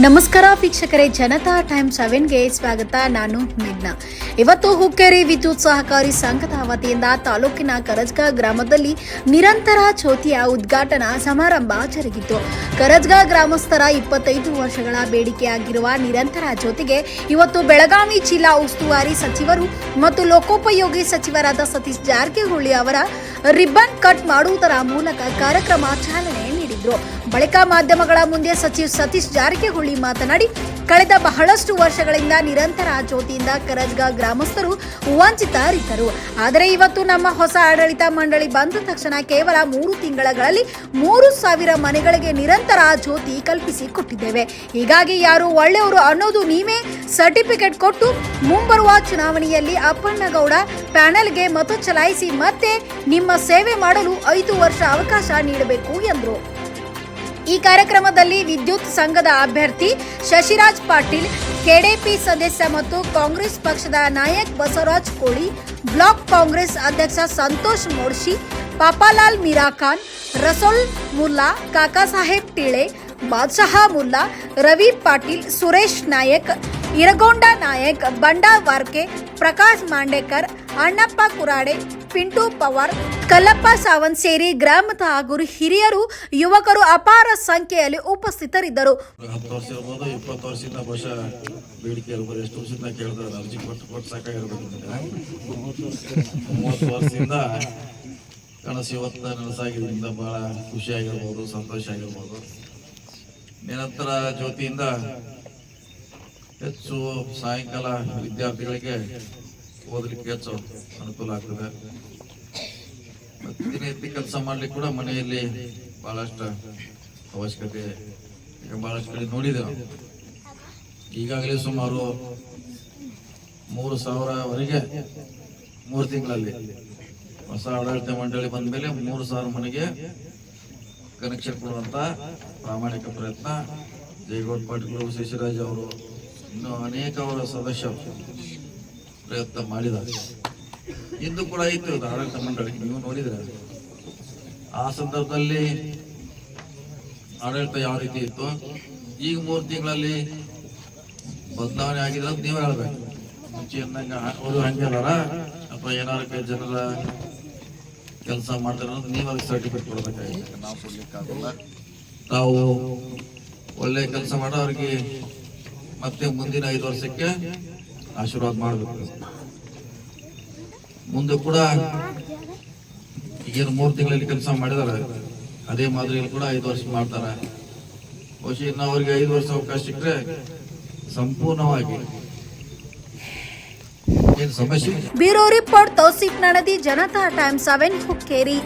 ನಮಸ್ಕಾರ ವೀಕ್ಷಕರೇ, ಜನತಾ ಟೈಮ್ ಸೆವೆನ್ಗೆ ಸ್ವಾಗತ. ನಾನು ಮೇಘ್ನಾ. ಇವತ್ತು ಹುಕ್ಕೇರಿ ವಿದ್ಯುತ್ ಸಹಕಾರಿ ಸಂಘದ ವತಿಯಿಂದ ತಾಲೂಕಿನ ಕರಜ್ಗ ಗ್ರಾಮದಲ್ಲಿ ನಿರಂತರ ಜ್ಯೋತಿಯ ಉದ್ಘಾಟನಾ ಸಮಾರಂಭ ಜರುಗಿತು. ಕರಜ್ಗ ಗ್ರಾಮಸ್ಥರ ಇಪ್ಪತ್ತೈದು ವರ್ಷಗಳ ಬೇಡಿಕೆಯಾಗಿರುವ ನಿರಂತರ ಜ್ಯೋತಿಗೆ ಇವತ್ತು ಬೆಳಗಾವಿ ಜಿಲ್ಲಾ ಉಸ್ತುವಾರಿ ಸಚಿವರು ಮತ್ತು ಲೋಕೋಪಯೋಗಿ ಸಚಿವರಾದ ಸತೀಶ್ ಜಾರಕಿಹೊಳಿ ಅವರ ರಿಬ್ಬನ್ ಕಟ್ ಮಾಡುವುದರ ಮೂಲಕ ಕಾರ್ಯಕ್ರಮ ಚಾಲನೆ ನೀಡಿದ್ರು. ಬಳಿಕ ಮಾಧ್ಯಮಗಳ ಮುಂದೆ ಸಚಿವ ಸತೀಶ್ ಜಾರಕಿಹೊಳಿ ಮಾತನಾಡಿ, ಕಳೆದ ಬಹಳಷ್ಟು ವರ್ಷಗಳಿಂದ ನಿರಂತರ ಜ್ಯೋತಿಯಿಂದ ಕರಜ್ಗ ಗ್ರಾಮಸ್ಥರು ವಂಚಿತರಿದ್ದರು ಆದರೆ ಇವತ್ತು ನಮ್ಮ ಹೊಸ ಆಡಳಿತ ಮಂಡಳಿ ಬಂದ ತಕ್ಷಣ ಕೇವಲ ಮೂರು ತಿಂಗಳಲ್ಲಿ ಮೂರು ಸಾವಿರ ಮನೆಗಳಿಗೆ ನಿರಂತರ ಜ್ಯೋತಿ ಕಲ್ಪಿಸಿ ಕೊಟ್ಟಿದ್ದೇವೆ. ಹೀಗಾಗಿ ಯಾರು ಒಳ್ಳೆಯವರು ಅನ್ನೋದು ನೀವೇ ಸರ್ಟಿಫಿಕೇಟ್ ಕೊಟ್ಟು ಮುಂಬರುವ ಚುನಾವಣೆಯಲ್ಲಿ ಅಪ್ಪಣ್ಣಗೌಡ ಪ್ಯಾನೆಲ್ಗೆ ಮತ ಚಲಾಯಿಸಿ ಮತ್ತೆ ನಿಮ್ಮ ಸೇವೆ ಮಾಡಲು ಐದು ವರ್ಷ ಅವಕಾಶ ನೀಡಬೇಕು ಎಂದರು. ಈ ಕಾರ್ಯಕ್ರಮದಲ್ಲಿ ವಿದ್ಯುತ್ ಸಂಘದ ಅಭ್ಯರ್ಥಿ ಶಶಿರಾಜ್ ಪಾಟೀಲ್ ಕೆಡಿಪಿ ಸದಸ್ಯ ಮತ್ತು ಕಾಂಗ್ರೆಸ್ ಪಕ್ಷದ ನಾಯಕ್ ಬಸವರಾಜ್ ಕೋಳಿ ಬ್ಲಾಕ್ ಕಾಂಗ್ರೆಸ್ ಅಧ್ಯಕ್ಷ ಸಂತೋಷ್ ಮೋಡ್ಶಿ ಪಾಪಾಲಾಲ್ ಮೀರಾಖಾನ್ ರಸೋಲ್ ಮುಲ್ಲಾ ಕಾಕಾಸಾಹೇಬ್ ಟಿಳೆ ಬಾದ್ಶಾಹ ಮುಲ್ಲಾ ರವಿ ಪಾಟೀಲ್ ಸುರೇಶ್ ನಾಯಕ್ ಇರಗೊಂಡ ನಾಯಕ್ ಬಂಡಾ ವಾರ್ಕೆ ಪ್ರಕಾಶ್ ಮಾಂಡೇಕರ್ ಅಣ್ಣಪ್ಪ ಕುರಾಡೆ, ಪಿಂಟು ಪವಾರ್, ಕಲ್ಲಪ್ಪ ಸಾವಂತ್ ಸೇರಿ ಗ್ರಾಮದ ಹಾಗೂ ಹಿರಿಯರು, ಯುವಕರು ಅಪಾರ ಸಂಖ್ಯೆಯಲ್ಲಿ ಉಪಸ್ಥಿತರಿದ್ದರು. ಇಪ್ಪತ್ತು ವರ್ಷದಿಂದ ವರ್ಷದಿಂದ ಕೇಳ್ತಾರೆ ಅರ್ಜಿ ಕೊಟ್ಟು ಕೊಟ್ಟು ವರ್ಷದಿಂದ ಕನಸು ಇವತ್ತು ನನಸಾಗಿದ್ದರಿಂದ ಬಹಳ ಖುಷಿಯಾಗಿರ್ಬೋದು, ಸಂತೋಷ ಆಗಿರ್ಬೋದು. ನಿರಂತರ ಜ್ಯೋತಿಯಿಂದ ಹೆಚ್ಚು ಸಾಯಂಕಾಲ ವಿದ್ಯಾರ್ಥಿಗಳಿಗೆ ಓದಲಿಕ್ಕೆ ಹೆಚ್ಚು ಅನುಕೂಲ ಆಗ್ತದೆ. ದಿನನಿತ್ಯ ಕೆಲಸ ಮಾಡ್ಲಿಕ್ಕೆ ಕೂಡ ಮನೆಯಲ್ಲಿ ಬಹಳಷ್ಟು ಅವಶ್ಯಕತೆ ಈಗ ಬಹಳಷ್ಟು ಕಡೆ ನೋಡಿದೆ ಈಗಾಗಲೇ ಸುಮಾರು ಮೂರು ಸಾವಿರವರೆಗೆ ಮೂರು ತಿಂಗಳಲ್ಲಿ ಹೊಸ ಆಡಳಿತ ಮಂಡಳಿ ಬಂದ ಮೇಲೆ ಮೂರು ಸಾವಿರ ಮನೆಗೆ ಕನೆಕ್ಷನ್ ಕೊಡುವಂತ ಪ್ರಾಮಾಣಿಕ ಪ್ರಯತ್ನ. ಜಯಗೌಡ ಪಾಟೀಲ್ ಶಶಿರಾಜ್ ಅವರು, ಇನ್ನೂ ಅನೇಕ ಅವರ ಸದಸ್ಯರು. ಪ್ರಯತ್ನ ಮಾಡಿದ. ಇಂದು ಕೂಡ ಇತ್ತು ಆಡಳಿತ ಮಂಡಳಿ ನೀವು ನೋಡಿದ್ರೆ ಆ ಸಂದರ್ಭದಲ್ಲಿ ಆಡಳಿತ ಯಾವ ರೀತಿ ಇತ್ತು? ಈಗ ಮೂರು ತಿಂಗಳಲ್ಲಿ ಬದಲಾವಣೆ ಆಗಿದೆ ಅಂತ ನೀವೇ ಹೇಳ್ಬೇಕು. ಮುಂಚೆ ಅಂದಂಗ ಅವರು ಹಂಗೆ ಅಥವಾ ಏನಾರ ಜನರ ಕೆಲಸ ಮಾಡ್ತಾರೆ ಅಂತ ನೀವು ಅದಕ್ಕೆ ಸರ್ಟಿಫಿಕೇಟ್ ಕೊಡಬೇಕಾಗಿತ್ತು ನಾವು ಕೊಡ್ಲಿಕ್ಕಾಗಲ್ಲ. ತಾವು ಒಳ್ಳೆ ಕೆಲಸ ಮಾಡೋ ಅವ್ರಿಗೆ ಮತ್ತೆ ಮುಂದಿನ ಐದು ವರ್ಷಕ್ಕೆ ಆಶೀರ್ವಾದ ಮಾಡಬೇಕು. ಮುಂದೆ ಕೂಡ ಈಗೇನು ಮೂರು ತಿಂಗಳಲ್ಲಿ ಕೆಲಸ ಮಾಡಿದಾರೆ ಅದೇ ಮಾದರಿಯಲ್ಲಿ ಕೂಡ ಐದು ವರ್ಷ ಮಾಡ್ತಾರೆ. ಬಹುಶಃ ಇನ್ನು ಅವ್ರಿಗೆ ಐದು ವರ್ಷ ಅವಕಾಶ ಸಿಕ್ಕರೆ ಸಂಪೂರ್ಣವಾಗಿ ಏನು ಸಮಸ್ಯೆ. Bureau report Tausif Nadadi, Janata time seven, Hukkeri.